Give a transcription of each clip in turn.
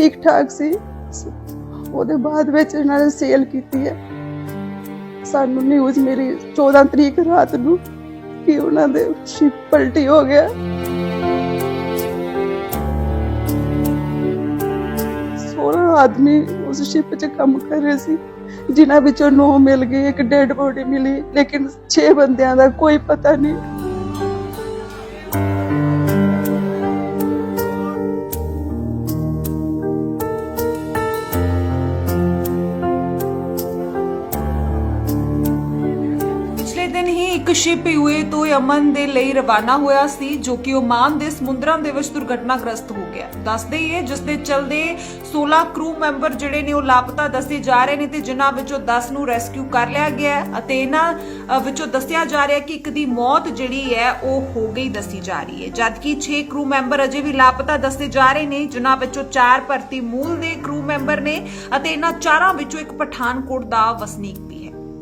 ਠੀਕ ਠਾਕ ਸੀ। ਉਹਦੇ ਬਾਅਦ ਵਿੱਚ ਇਹਨਾਂ ਨੇ ਸੇਲ ਕੀਤੀ ਹੈ। ਸਾਨੂੰ ਨਿਊਜ਼ ਮਿਲੀ 14 ਤਰੀਕ ਰਾਤ ਨੂੰ ਕਿ ਉਹਨਾਂ ਦੇ ਸ਼ਿਪ ਪਲਟੀ ਹੋ ਗਿਆ। ਸੋਲ੍ਹਾਂ ਆਦਮੀ ਉਸ ਸ਼ਿਪ 'ਚ ਕੰਮ ਕਰ ਰਹੇ ਸੀ, ਜਿਨ੍ਹਾਂ ਵਿੱਚੋਂ ਨੌ ਮਿਲ ਗਏ, ਇੱਕ ਡੈਡ ਬੋਡੀ ਮਿਲੀ, ਲੇਕਿਨ 6 ਬੰਦਿਆਂ ਦਾ ਕੋਈ ਪਤਾ ਨਹੀਂ ਇੱਕ ਸ਼ਿਪ ਯੂਏ ਤੋਂ ਯਮਨ ਦੇ ਲਈ ਰਵਾਨਾ ਹੋਇਆ ਸੀ ਜੋ ਕਿ ਓਮਾਨ ਦੇ ਸਮੁੰਦਰਾਂ ਦੇ ਵਿੱਚ ਦੁਰਘਟਨਾਗ੍ਰਸਤ ਹੋ ਗਿਆ। ਦੱਸਦੇ ਹੀ ਹੈ ਜਿਸ ਦੇ ਚਲਦੇ 16 ਕਰੂ ਮੈਂਬਰ ਜਿਹੜੇ ਨੇ ਉਹ ਲਾਪਤਾ ਦੱਸੇ ਜਾ ਰਹੇ ਨੇ ਤੇ ਜਿਨ੍ਹਾਂ ਵਿੱਚੋਂ 10 ਨੂੰ ਰੈਸਕਿਊ ਕਰ ਲਿਆ ਗਿਆ ਅਤੇ ਇਹਨਾਂ ਅ, ਵਿੱਚੋਂ ਦੱਸਿਆ ਜਾ ਰਿਹਾ ਕਿ ਇੱਕ ਦੀ ਮੌਤ ਜਿਹੜੀ ਹੈ ਉਹ ਹੋ ਗਈ ਦੱਸੀ ਜਾ ਰਹੀ ਹੈ। ਜਦਕਿ 6 ਕਰੂ ਮੈਂਬਰ ਅਜੇ ਵੀ ਲਾਪਤਾ ਦੱਸੇ ਜਾ ਰਹੇ ਨੇ ਜਿਨ੍ਹਾਂ ਵਿੱਚੋਂ 4 ਭਰਤੀ ਮੂਲ ਦੇ ਕਰੂ ਮੈਂਬਰ ਨੇ ਅਤੇ ਇਹਨਾਂ ਚਾਰਾਂ ਵਿੱਚੋਂ ਇੱਕ ਪਠਾਨਕੋਟ ਦਾ ਵਸਨੀਕ ਵੀ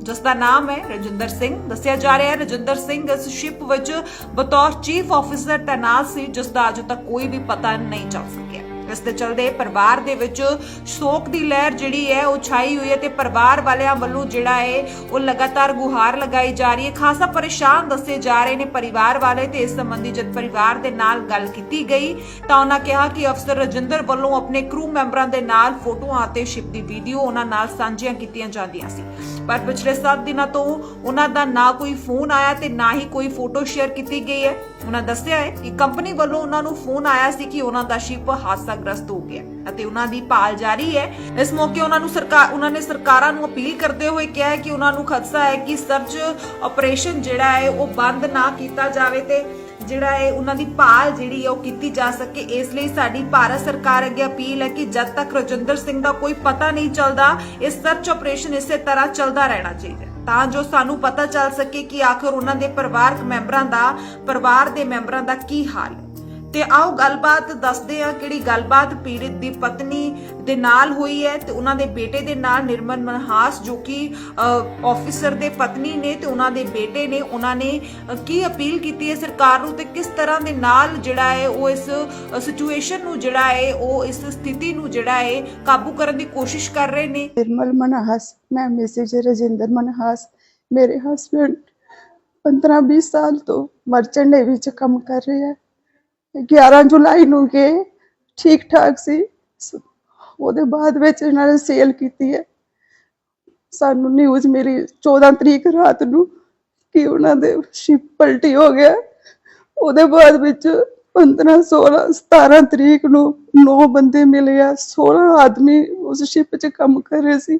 ਜਿਸ ਦਾ ਨਾਮ ਹੈ ਰਜਿੰਦਰ ਸਿੰਘ। ਦੱਸਿਆ ਜਾ ਰਿਹਾ ਹੈ, ਰਜਿੰਦਰ ਸਿੰਘ ਇਸ ਸ਼ਿਪ ਵਿੱਚ ਬਤੌਰ ਚੀਫ ਆਫੀਸਰ ਤਾਇਨਾਤ ਸੀ, ਜਿਸ ਦਾ ਅਜੇ ਤੱਕ ਕੋਈ ਵੀ ਪਤਾ ਨਹੀਂ ਚੱਲ ਸਕਿਆ। ਇਸ ਦੇ ਚਲਦੇ ਪਰਿਵਾਰ ਦੇ ਵਿੱਚ ਸ਼ੋਕ ਦੀ ਲਹਿਰ ਜਿਹੜੀ ਹੈ ਉਹ ਛਾਈ ਹੋਈ ਹੈ ਤੇ ਪਰਿਵਾਰ ਵਾਲਿਆਂ ਵੱਲੋਂ ਜਿਹੜਾ ਹੈ ਉਹ ਲਗਾਤਾਰ ਗੁਹਾਰ ਲਗਾਈ ਜਾ ਰਹੀ ਹੈ। ਖਾਸਾ ਪਰੇਸ਼ਾਨ ਦੱਸੇ ਜਾ ਰਹੇ ਨੇ ਪਰਿਵਾਰ ਵਾਲੇ ਤੇ ਇਸ ਸੰਬੰਧੀ ਜਦ ਪਰਿਵਾਰ ਦੇ ਨਾਲ ਗੱਲ ਕੀਤੀ ਗਈ ਤਾਂ ਉਹਨਾਂ ਕਿਹਾ ਕਿ ਅਫਸਰ ਰਜਿੰਦਰ ਵੱਲੋਂ ਆਪਣੇ ਕਰੂ ਮੈਂਬਰਾਂ ਦੇ ਨਾਲ ਫੋਟੋਆਂ ਅਤੇ ਸ਼ਿਪ ਦੀ ਵੀਡੀਓ ਉਹਨਾਂ ਨਾਲ ਸਾਂਝੀਆਂ ਕੀਤੀਆਂ ਜਾਂਦੀਆਂ ਸੀ। ਪਰ ਪਿਛਲੇ 7 ਦਿਨਾਂ ਤੋਂ ਉਹਨਾਂ ਦਾ ਨਾ ਕੋਈ ਫੋਨ ਆਇਆ ਤੇ ਨਾ ਹੀ ਕੋਈ ਫੋਟੋ ਸ਼ੇਅਰ ਕੀਤੀ ਗਈ ਹੈ। ਉਹਨਾਂ ਦੱਸਿਆ ਹੈ ਕਿ ਕੰਪਨੀ ਵੱਲੋਂ ਉਹਨਾਂ ਨੂੰ ਫੋਨ ਆਇਆ ਸੀ ਕਿ ਉਹਨਾਂ ਦਾ ਸ਼ਿਪ ਹਾਦਸਾਗ੍ਰਸਤ ਹੋ ਗਿਆ ਅਤੇ ਉਹਨਾਂ ਦੀ ਭਾਲ ਜਾਰੀ ਹੈ। ਇਸ ਮੌਕੇ ਉਹਨਾਂ ਨੂੰ ਸਰਕਾਰ ਉਹਨਾਂ ਨੇ ਸਰਕਾਰਾਂ ਨੂੰ ਅਪੀਲ ਕਰਦੇ ਹੋਏ ਕਿਹਾ ਹੈ ਕਿ ਉਹਨਾਂ ਨੂੰ ਖਦਸ਼ਾ ਹੈ ਕਿ ਸਰਚ ਆਪਰੇਸ਼ਨ ਜਿਹੜਾ ਹੈ ਉਹ ਬੰਦ ਨਾ ਕੀਤਾ ਜਾਵੇ ਤੇ ਜਿਹੜਾ ਹੈ ਉਹਨਾਂ ਦੀ ਭਾਲ ਜਿਹੜੀ ਹੈ ਉਹ ਕੀਤੀ ਜਾ ਸਕੇ। ਇਸ ਲਈ ਸਾਡੀ ਭਾਰਤ ਸਰਕਾਰ ਅੱਗੇ ਅਪੀਲ ਹੈ ਕਿ ਜਦ ਤੱਕ ਰਜਿੰਦਰ ਸਿੰਘ ਦਾ ਕੋਈ ਪਤਾ ਨਹੀਂ ਚੱਲਦਾ, ਇਹ ਸਰਚ ਆਪਰੇਸ਼ਨ ਇਸੇ ਤਰ੍ਹਾਂ ਚੱਲਦਾ ਰਹਿਣਾ ਚਾਹੀਦਾ ਤਾਂ ਜੋ ਸਾਨੂੰ ਪਤਾ ਚੱਲ ਸਕੇ ਕਿ ਆਖਰ ਉਹਨਾਂ ਦੇ ਪਰਿਵਾਰਕ ਮੈਂਬਰਾਂ ਦਾ, ਪਰਿਵਾਰ ਦੇ ਮੈਂਬਰਾਂ ਦਾ ਕੀ ਹਾਲ ਹੈ। ਤੇ ਆਓ ਗੱਲਬਾਤ ਦੱਸਦੇ ਆ ਕਿਹੜੀ ਗੱਲਬਾਤ ਪੀੜਿਤ ਦੀ ਪਤਨੀ ਦੇ ਨਾਲ ਹੋਈ ਹੈ ਤੇ ਉਹਨਾਂ ਦੇ ਬੇਟੇ ਦੇ ਨਾਲ ਨਿਰਮਲ ਮਨਹਾਸ ਜੋ ਕਿ ਆਫੀਸਰ ਦੇ ਪਤਨੀ ਨੇ ਤੇ ਉਹਨਾਂ ਦੇ ਬੇਟੇ ਨੇ, ਉਹਨਾਂ ਨੇ ਕੀ ਅਪੀਲ ਕੀਤੀ ਹੈ ਸਰਕਾਰ ਨੂੰ ਤੇ ਕਿਸ ਤਰ੍ਹਾਂ ਦੇ ਨਾਲ ਜਿਹੜਾ ਹੈ ਉਹ ਇਸ ਸਿਚੁਏਸ਼ਨ ਨੂੰ ਜਿਹੜਾ ਹੈ ਉਹ ਇਸ ਸਥਿਤੀ ਨੂੰ ਜਿਹੜਾ ਹੈ ਕਾਬੂ ਕਰਨ ਦੀ ਕੋਸ਼ਿਸ਼ ਕਰ ਰਹੇ ਨੇ? ਨਿਰਮਲ ਮਨਹਾਸ, ਮੈਂ ਮਿਸਿਸ ਰਜਿੰਦਰ ਮਨਹਾਸ, ਮੇਰੇ ਹਸਬੰਡ 15-20 ਸਾਲ ਤੋਂ ਮਰਚੈਂਟ ਨੇਵੀ ਚ ਕੰਮ ਕਰ ਰਹੇ ਹੈ। 11 ਜੁਲਾਈ ਨੂੰ ਗਏ, ਠੀਕ ਠਾਕ ਸੀ। ਉਹਦੇ ਬਾਅਦ ਵਿੱਚ ਇਹਨਾਂ ਨੇ ਸੇਲ ਕੀਤੀ ਹੈ। ਸਾਨੂੰ ਨਿਊਜ਼ ਮਿਲੀ 14 ਤਰੀਕ ਰਾਤ ਨੂੰ ਕਿ ਉਹਨਾਂ ਦੇ ਸ਼ਿਪ ਪਲਟੀ ਹੋ ਗਿਆ। ਉਹਦੇ ਬਾਅਦ ਵਿੱਚ 15 16 17 ਤਰੀਕ ਨੂੰ ਨੌ ਬੰਦੇ ਮਿਲੇ ਆ। 16 ਆਦਮੀ ਉਸ ਸ਼ਿਪ 'ਚ ਕੰਮ ਕਰ ਰਹੇ ਸੀ।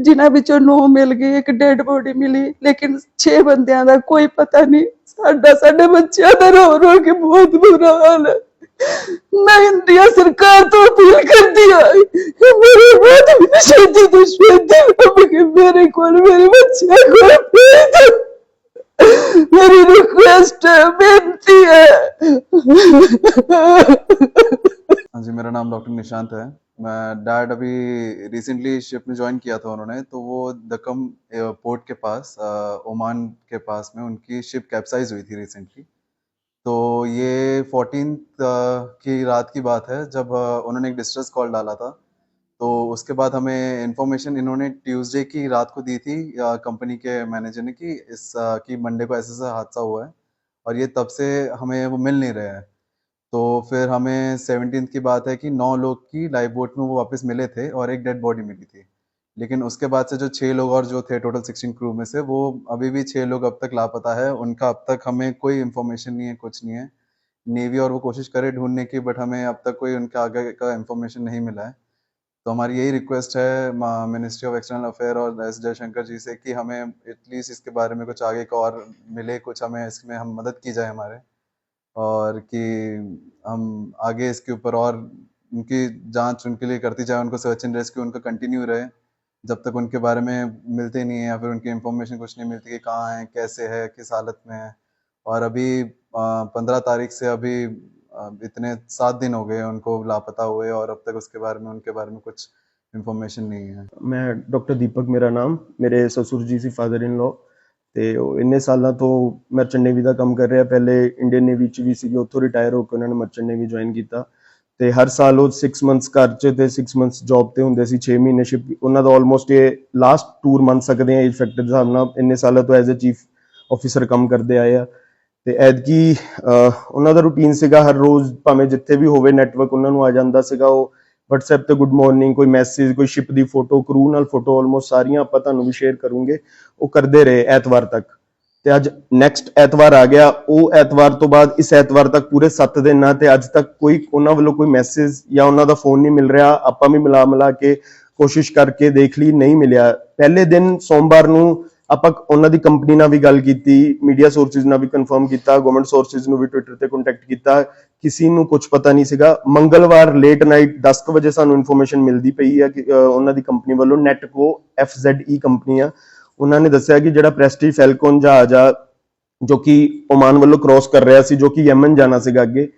ਜਿਨ੍ਹਾਂ ਵਿੱਚੋਂ ਨੌ ਮਿਲ ਗਏ, ਇੱਕ ਡੈਡ ਬੋਡੀ ਮਿਲੀ। ਲੇਕਿਨ 6 ਬੰਦਿਆਂ ਦਾ ਕੋਈ ਪਤਾ ਨਹੀਂ ਸਾਡਾ ਸਾਡੇ ਬੱਚਿਆਂ ਦਾ ਰੋ ਰੋ ਕੇ ਬਹੁਤ ਬੁਰਾ ਹਾਲ ਹੈ ਮੈਂ ਇੰਡੀਆ ਸਰਕਾਰ ਤੋਂ ਅਪੀਲ ਕਰਦੀ ਹਾਂ ਕਿ ਮੇਰੇ ਬਹੁਤ ਛੇਤੀ ਤੋਂ ਛੇਤੀ ਲੱਭ ਕੇ ਮੇਰੇ ਕੋਲ ਮੇਰੇ ਬੱਚਿਆਂ ਕੋਲ ਭੇਜ ਦਿਓ। ਮੇਰੀ ਰਿਕੁਐਸਟ ਹੈ ਬੇਨਤੀ ਹੈ हाँ जी मेरा नाम डॉक्टर निशांत है मैं डैड अभी रिसेंटली शिप में ज्वाइन किया था उन्होंने तो वो दकम पोर्ट के पास ओमान के पास में उनकी शिप कैप्साइज हुई थी रिसेंटली तो ये फोर्टीन की रात की बात है, जब उन्होंने एक डिस्ट्रेस कॉल डाला था। तो उसके बाद हमें इन्फॉर्मेशन इन्होंने ट्यूसडे की रात को दी थी कंपनी के मैनेजर ने कि इस कि मंडे को ऐसा ऐसा हादसा हुआ है, और ये तब से हमें वो मिल नहीं रहे हैं। तो फिर हमें सेवनटीन की बात है कि नौ लोग की लाइफ बोट में वो वापस मिले थे और एक डेड बॉडी मिली थी। लेकिन उसके बाद से जो छः लोग और जो थे टोटल सिक्सटीन क्रू में से, वो अभी भी छः लोग अब तक लापता है। उनका अब तक हमें कोई इन्फॉर्मेशन नहीं है, कुछ नहीं है। नेवी और वो कोशिश करे ढूँढने की बट हमें अब तक कोई उनका आगे का इन्फॉर्मेशन नहीं मिला है। तो हमारी यही रिक्वेस्ट है मिनिस्ट्री ऑफ़ एक्सटर्नल अफेयर और एस जयशंकर जी से कि हमें एटलीस्ट इसके बारे में कुछ आगे का और मिले, कुछ हमें इसमें हम मदद की जाए हमारे। और कि हम आगे इसके ऊपर और उनकी जाँच उनके लिए करती जाए, उनको सर्च एंड रेस्क्यू उनका कंटिन्यू रहे। जब तक उनके बारे में मिलते नहीं है या फिर उनकी इन्फॉर्मेशन कुछ नहीं मिलती कि कहाँ हैं, कैसे है, किस हालत में है। और अभी पंद्रह तारीख से अभी इतने सात दिन हो गए उनको लापता हुए और अब तक उसके बारे में, उनके बारे में कुछ इन्फॉर्मेशन नहीं है। मैं डॉक्टर दीपक मेरा नाम, मेरे ससुर जी सी फादर इन लॉ ਤੇ ਉਹ ਇੰਨੇ ਸਾਲਾਂ ਤੋਂ ਮਰਚੈਂਟ ਨੇਵੀ ਦਾ ਕੰਮ ਕਰ ਰਿਹਾ। ਪਹਿਲੇ ਇੰਡੀਅਨ ਨੇਵੀ ਚ ਵੀ ਸੀਗੇ, ਉੱਥੋਂ ਰਿਟਾਇਰ ਹੋ ਕੇ ਉਹਨਾਂ ਨੇ ਮਰਚੈਂਟ ਨੇਵੀ ਜੁਆਇਨ ਕੀਤਾ। ਤੇ ਹਰ ਸਾਲ ਉਹ 6 ਮੰਥਸ ਘਰ 'ਚ ਤੇ 6 ਮੰਥਸ ਜੌਬ ਤੇ ਹੁੰਦੇ ਸੀ 6 ਮਹੀਨੇ ਸ਼ਿਪ ਉਹਨਾਂ ਦਾ ਆਲਮੋਸਟ ਇਹ ਲਾਸਟ ਟੂਰ ਮੰਨ ਸਕਦੇ ਆ ਏਜ ਦੇ ਹਿਸਾਬ ਨਾਲ ਇੰਨੇ ਸਾਲਾਂ ਤੋਂ ਐਜ਼ ਅ ਚੀਫ ਆਫੀਸਰ ਕੰਮ ਕਰਦੇ ਆਏ ਆ। ਤੇ ਐਦਕੀ ਉਹਨਾਂ ਦਾ ਰੂਟੀਨ ਸੀਗਾ ਹਰ ਰੋਜ਼ ਭਾਵੇਂ ਜਿੱਥੇ ਵੀ ਹੋਵੇ ਨੈਟਵਰਕ ਉਹਨਾਂ ਨੂੰ ਆ ਜਾਂਦਾ ਸੀਗਾ, ਉਹ WhatsApp ਤੇ ਗੁੱਡ ਮਾਰਨਿੰਗ ਕੋਈ ਮੈਸੇਜ ਕੋਈ ਸ਼ਿਪ ਦੀ ਫੋਟੋ ਕਰੂ ਨਾਲ ਫੋਟੋ ਆਲਮੋਸਟ ਸਾਰੀਆਂ ਆਪਾਂ ਤੁਹਾਨੂੰ ਵੀ ਸ਼ੇਅਰ ਕਰੂੰਗੇ। ਉਹ ਕਰਦੇ ਰਹੇ ਐਤਵਾਰ ਤੱਕ। ਤੇ ਅੱਜ ਨੈਕਸਟ ਐਤਵਾਰ ਆ ਗਿਆ। ਉਹ ਐਤਵਾਰ ਤੋਂ ਬਾਅਦ ਇਸ ਐਤਵਾਰ ਤੱਕ ਪੂਰੇ 7 ਦਿਨ ਆ ਤੇ ਅੱਜ ਤੱਕ ਕੋਈ ਉਹਨਾਂ ਵੱਲੋਂ ਕੋਈ ਮੈਸੇਜ ਜਾਂ ਉਹਨਾਂ ਦਾ ਫੋਨ ਨਹੀਂ ਮਿਲ ਰਿਹਾ। ਆਪਾਂ ਵੀ ਮਿਲਾ ਮਿਲਾ ਕੇ ਕੋਸ਼ਿਸ਼ ਕਰਕੇ ਦੇਖ ਲਈ, ਨਹੀਂ ਮਿਲਿਆ। ਪਹਿਲੇ ਦਿਨ ਸੋਮਵਾਰ ਨੂੰ ਆਪਾਂ ਉਹਨਾਂ ਦੀ ਕੰਪਨੀ ਨਾਲ ਵੀ ਗੱਲ ਕੀਤੀ ਮੀਡੀਆ ਸੋਰਸਿਸ ਨਾਲ ਵੀ ਕਨਫਰਮ ਕੀਤਾ ਗਵਰਨਮੈਂਟ ਸੋਰਸਿਸ ਨੂੰ ਵੀ ਟਵਿੱਟਰ ਤੇ ਕੰਟੈਕਟ ਕੀਤਾ, ਕਿਸੇ ਨੂੰ ਕੁਝ ਪਤਾ ਨਹੀਂ ਸੀਗਾ। ਮੰਗਲਵਾਰ ਲੇਟ ਨਾਈਟ 10 ਵਜੇ ਸਾਨੂੰ ਇਨਫੋਰਮੇਸ਼ਨ ਮਿਲਦੀ ਪਈ ਹੈ ਕਿ ਉਹਨਾਂ ਦੀ ਕੰਪਨੀ ਵੱਲੋਂ ਨੈਟਕੋ FZE ਕੰਪਨੀ ਆ। ਉਹਨਾਂ ਨੇ ਦੱਸਿਆ ਕਿ ਜਿਹੜਾ ਪ੍ਰੈਸਟੀ ਫੈਲਕਨ ਜਹਾਜ਼ ਆ, ਜੋ ਕਿ ਓਮਾਨ ਵੱਲੋਂ ਕ੍ਰਾਸ ਕਰ ਰਿਹਾ ਸੀ, ਜੋ ਕਿ ਯਮਨ ਜਾਣਾ ਸੀਗਾ ਅੱਗੇ,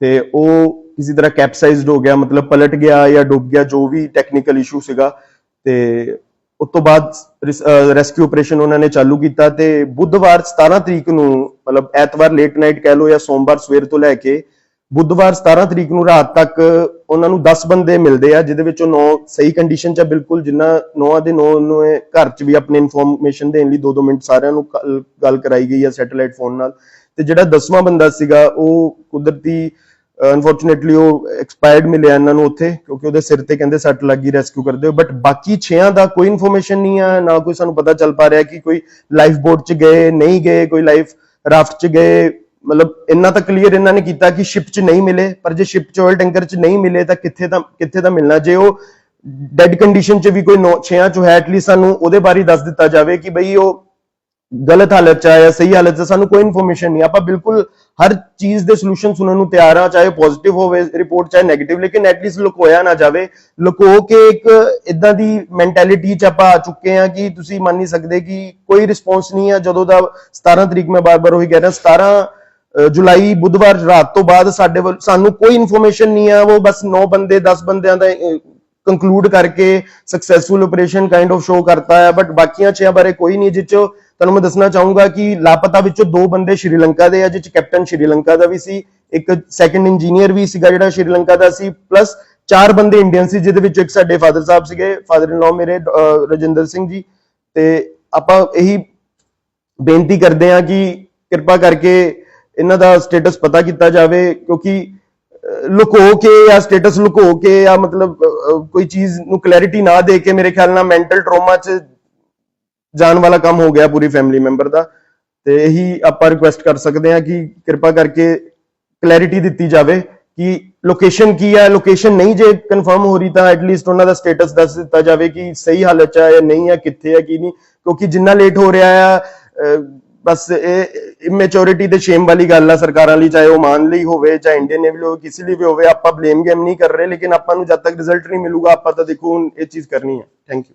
ਤੇ ਉਹ ਕਿਸੇ ਤਰ੍ਹਾਂ ਕੈਪਸਾਈਜ਼ਡ ਹੋ ਗਿਆ, ਮਤਲਬ ਪਲਟ ਗਿਆ ਜਾਂ ਡੁੱਬ ਗਿਆ, ਜੋ ਵੀ ਟੈਕਨੀਕਲ ਇਸ਼ੂ ਸੀਗਾ, ਤੇ ਉਸ ਤੋਂ ਬਾਅਦ ਰੈਸਕਿਊ ਆਪਰੇਸ਼ਨ ਉਹਨਾਂ ਨੇ ਚਾਲੂ ਕੀਤਾ ਤੇ ਬੁੱਧਵਾਰ 17 ਤਰੀਕ ਨੂੰ, ਮਤਲਬ ਐਤਵਾਰ ਲੇਟ ਨਾਈਟ ਕਹਿ ਲਓ ਜਾਂ ਸੋਮਵਾਰ ਸਵੇਰ ਤੋਂ ਲੈ ਕੇ ਬੁੱਧਵਾਰ 17 ਤਰੀਕ ਨੂੰ ਰਾਤ ਤੱਕ ਉਹਨਾਂ ਨੂੰ 10 ਬੰਦੇ ਮਿਲਦੇ ਆ, ਜਿਹਦੇ ਵਿੱਚੋਂ 9 ਸਹੀ ਕੰਡੀਸ਼ਨ 'ਚ ਆ, ਬਿਲਕੁਲ ਜਿੰਨਾ 9 ਦੇ 9 ਨੂੰ ਘਰ 'ਚ ਵੀ ਆਪਣੇ ਇਨਫੋਰਮੇਸ਼ਨ ਦੇਣ ਲਈ 2-2 ਮਿੰਟ ਸਾਰਿਆਂ ਨੂੰ ਗੱਲ ਕਰਾਈ ਗਈ ਆ ਸੈਟੇਲਾਈਟ ਫੋਨ ਨਾਲ ਤੇ ਜਿਹੜਾ 10ਵਾਂ ਬੰਦਾ ਸੀਗਾ, ਉਹ ਕੁਦਰਤੀ ਅਨਫੋਰਚੂਨੇਟਲੀ ਉਹ ਐਕਸਪਾਇਰਡ ਮਿਲਿਆ ਇਹਨਾਂ ਨੂੰ ਉੱਥੇ, ਕਿਉਂਕਿ ਉਹਦੇ ਸਿਰ ਤੇ ਕਹਿੰਦੇ ਸੱਟ ਲੱਗੀ ਰੈਸਕਿਊ ਕਰਦੇ ਹੋ। ਬਟ ਬਾਕੀ 6ਾਂ ਦਾ ਕੋਈ ਇਨਫੋਰਮੇਸ਼ਨ ਨਹੀਂ ਆ, ਨਾ ਕੋਈ ਸਾਨੂੰ ਪਤਾ ਚੱਲ ਪਾ ਰਿਹਾ ਕਿ ਕੋਈ ਲਾਈਫ ਬੋਟ 'ਚ ਗਏ, ਨਹੀਂ ਗਏ, ਕੋਈ ਲਾਈਫ ਰਾਫਟ 'ਚ ਗਏ। ਮਤਲਬ ਇੰਨਾ ਤਾਂ ਕਲੀਅਰ ਇਹਨਾਂ ਨੇ ਕੀਤਾ ਕਿ ਸ਼ਿਪ 'ਚ ਨਹੀਂ ਮਿਲੇ, ਪਰ ਜੇ ਸ਼ਿਪ 'ਚ ਆਇਲ ਟੈਂਕਰ 'ਚ ਨਹੀਂ ਮਿਲੇ ਤਾਂ ਕਿੱਥੇ ਤਾਂ ਕਿੱਥੇ ਤਾਂ ਮਿਲਣਾ? ਜੇ ਉਹ ਡੈਡ ਕੰਡੀਸ਼ਨ 'ਚ ਵੀ ਕੋਈ 6ਾਂ 'ਚ ਹੈ ਐਟਲੀਸਟ ਸਾਨੂੰ ਉਹਦੇ ਬਾਰੇ ਦੱਸ ਦਿੱਤਾ ਜਾਵੇ ਕਿ ਬਈ ਉਹ ਗਲਤ ਹਾਲਤ 'ਚ ਆ ਜਾਂ ਸਹੀ ਹਾਲਤ 'ਚ ਆ, ਸਾਨੂੰ ਕੋਈ ਇਨਫੋਰਮੇਸ਼ਨ ਨਹੀਂ। ਆਪਾਂ ਬਿਲਕੁਲ ਹਰ ਚੀਜ਼ ਦੇ ਸੋਲੂਸ਼ਨ ਸੁਣਨ ਨੂੰ ਤਿਆਰ ਆ ਚਾਹੇ ਪੋਜ਼ਿਟਿਵ ਹੋਵੇ ਰਿਪੋਰਟ ਚਾਹੇ 네ਗੇਟਿਵ ਲੇਕਿਨ ਐਟਲੀਸਟ ਲੁਕੋਇਆ ਨਾ ਜਾਵੇ। ਲੁਕੋ ਕੇ ਇੱਕ ਇਦਾਂ ਦੀ ਮੈਂਟੈਲਿਟੀ 'ਚ ਆਪਾਂ ਆ ਚੁੱਕੇ ਆ ਕਿ ਤੁਸੀਂ ਮੰਨ ਨਹੀਂ ਸਕਦੇ ਕਿ ਕੋਈ ਰਿਸਪੌਂਸ ਨਹੀਂ ਆ। ਜਦੋਂ ਦਾ 17 ਤਰੀਕ ਮੈਂ ਬਾਰ-ਬਾਰ ਉਹੀ ਕਹਿ ਰਿਹਾ 17 ਜੁਲਾਈ ਬੁੱਧਵਾਰ ਰਾਤ ਤੋਂ ਬਾਅਦ ਸਾਡੇ ਵੱਲ ਸਾਨੂੰ ਕੋਈ ਇਨਫੋਰਮੇਸ਼ਨ ਨਹੀਂ ਆ। ਉਹ ਬਸ 9 ਬੰਦੇ 10 ਬੰਦਿਆਂ ਦਾ ਕੰਕਲੂਡ ਕਰਕੇ successful operation kind of show ਕਰਤਾ ਹੈ ਬਟ ਬਾਕੀਆਂ ਛਿਆਂ ਬਾਰੇ ਕੋਈ ਨਹੀਂ ਜਿੱਚ ਤੁਹਾਨੂੰ ਮੈਂ ਦੱਸਣਾ ਚਾਹੂੰਗਾ ਕਿ ਲਾਪਤਾ ਵਿੱਚੋਂ ਦੋ ਬੰਦੇ ਸ਼੍ਰੀਲੰਕਾ ਦੇ ਆ ਜਿੱਚ ਕੈਪਟਨ ਸ਼੍ਰੀਲੰਕਾ ਦਾ ਵੀ ਸੀ, ਇੱਕ ਸੈਕੰਡ ਇੰਜੀਨੀਅਰ ਵੀ ਸੀਗਾ ਜਿਹੜਾ ਸ਼੍ਰੀਲੰਕਾ ਦਾ ਸੀ ਪਲੱਸ ਚਾਰ ਬੰਦੇ ਇੰਡੀਅਨ ਸੀ, ਜਿਹਦੇ ਵਿੱਚ ਇੱਕ ਸਾਡੇ ਫਾਦਰ ਸਾਹਿਬ ਸੀਗੇ ਫਾਦਰ ਇਨ ਲਾ ਮੇਰੇ ਰਜਿੰਦਰ ਸਿੰਘ ਜੀ। ਤੇ ਆਪਾਂ ਇਹੀ ਬੇਨਤੀ ਕਰਦੇ ਹਾਂ ਕਿ ਕਿਰਪਾ ਕਰਕੇ ਇਹਨਾਂ ਦਾ ਸਟੇਟਸ ਪਤਾ ਕੀਤਾ ਜਾਵੇ, ਕਿਉਂਕਿ ਲੁਕੋ ਕੇ ਜਾਂ ਸਟੇਟਸ ਲੁਕੋ ਕੇ ਜਾਂ ਮਤਲਬ ਕੋਈ ਚੀਜ਼ ਨੂੰ ਕਲੈਰਿਟੀ ਨਾ ਦੇ ਕੇ ਮੇਰੇ ਖਿਆਲ ਨਾਲ ਮੈਂਟਲ ਟਰੋਮਾ 'ਚ ਜਾਣ ਵਾਲਾ ਕੰਮ ਹੋ ਗਿਆ ਪੂਰੀ ਫੈਮਿਲੀ ਮੈਂਬਰ ਦਾ। ਤੇ ਇਹੀ ਆਪਾਂ ਰਿਕੁਐਸਟ ਕਰ ਸਕਦੇ ਹਾਂ ਕਿ ਕਿਰਪਾ ਕਰਕੇ ਕਲੈਰਿਟੀ ਦਿੱਤੀ ਜਾਵੇ ਕਿ ਲੋਕੇਸ਼ਨ ਕੀ ਹੈ ਲੋਕੇਸ਼ਨ ਨਹੀਂ ਜੇ ਕਨਫਰਮ ਹੋ ਰਹੀ ਤਾਂ ਐਟਲੀਸਟ ਉਹਨਾਂ ਦਾ ਸਟੇਟਸ ਦੱਸ ਦਿੱਤਾ ਜਾਵੇ ਕਿ ਸਹੀ ਹਾਲਤ 'ਚ ਹੈ ਜਾਂ ਨਹੀਂ ਹੈ ਕਿੱਥੇ ਹੈ ਕੀ ਨਹੀਂ। ਕਿਉਂਕਿ ਜਿੰਨਾ ਲੇਟ ਹੋ ਰਿਹਾ ਆ ਬਸ ਇਹ ਇਮੈਚੋਰਿਟੀ ਤੇ ਸ਼ੇਮ ਵਾਲੀ ਗੱਲ ਆ ਸਰਕਾਰਾਂ ਲਈ, ਚਾਹੇ ਉਹ ਮਾਨ ਲਈ ਹੋਵੇ, ਚਾਹੇ ਇੰਡੀਅਨ ਨੇਵੀ ਲਈ ਹੋਵੇ, ਕਿਸੇ ਲਈ ਵੀ ਹੋਵੇ, ਆਪਾਂ ਬਲੇਮ ਗੇਮ ਨਹੀਂ ਕਰ ਰਹੇ, ਲੇਕਿਨ ਆਪਾਂ ਨੂੰ ਜਦ ਤੱਕ ਰਿਜ਼ਲਟ ਨਹੀਂ ਮਿਲੂਗਾ, ਆਪਾਂ ਤਾਂ ਦੇਖੋ ਹੁਣ ਇਹ ਚੀਜ਼ ਕਰਨੀ ਹੈ thank you